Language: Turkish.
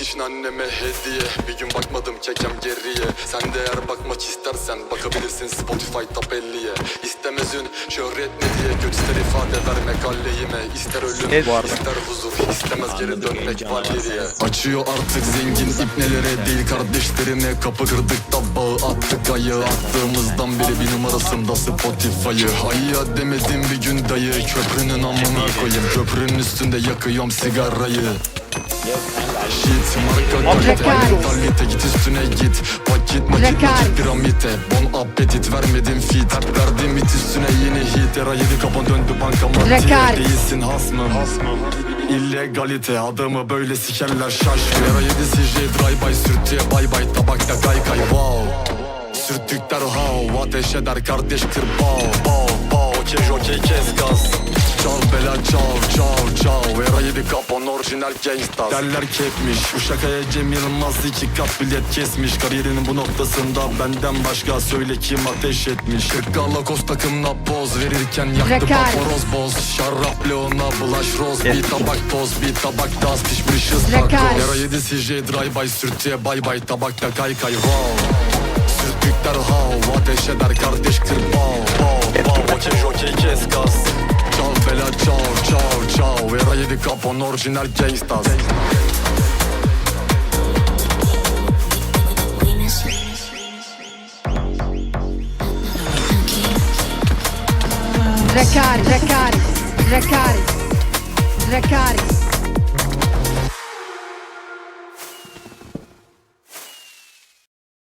bakmak için anneme hediye. Bir gün bakmadım kekem geriye. Sen de eğer bakmak istersen Bakabilirsin Spotify top 50'ye İstemezün şöhret ne diye? Göster ifade vermek aleyhime İster ölüm Evet, ister huzur İstemez geri dönmek valiliye Açıyor artık zengin ipnelere. Değil kardeşlerine Kapı kırdık da bağı attık. Ayağı Attığımızdan beri bir numarasında Spotify'ı. Hayya demedim bir gün dayı. Köprünün amına koyayım. Köprünün üstünde yakıyorum sigarayı Shit marka kalite. Kalite git üstüne git. Vakit makit piramite. Bon appetit vermedim fit. Verdim it üstüne yeni hit. Era yedi kapan döndü bankamatiğe. Değilsin hasmım İllegalite adamı böyle sikerler şaş Era yedi CJ drive by sürtüye bay bay Tabakta kay kay wow. Sürttük derhav ateş eder kardeş kır bav bav bav Okey okey kes gaz. Çal bela çal yedi kapon orijinal gangsta Derler kepmiş Bu şakaya Cem Yılmaz iki kat bilet kesmiş. Kariyerinin bu noktasında benden başka Söyle kim ateş etmiş. Kırklarla koz takımla poz Verirken yaktı Rekar. paporoz boz. Şarap Leon'a bulaş roz. Bir tabak toz bir tabak gaz Pişmişiz taco Era yedi CJ drive by sürtüye bay bay. Tabakta kay kay wow Sürtük derhav ateş eder kardeş çal Vera yedi kapon orijinal gangstas Rekar, rekar, rekar, rekar.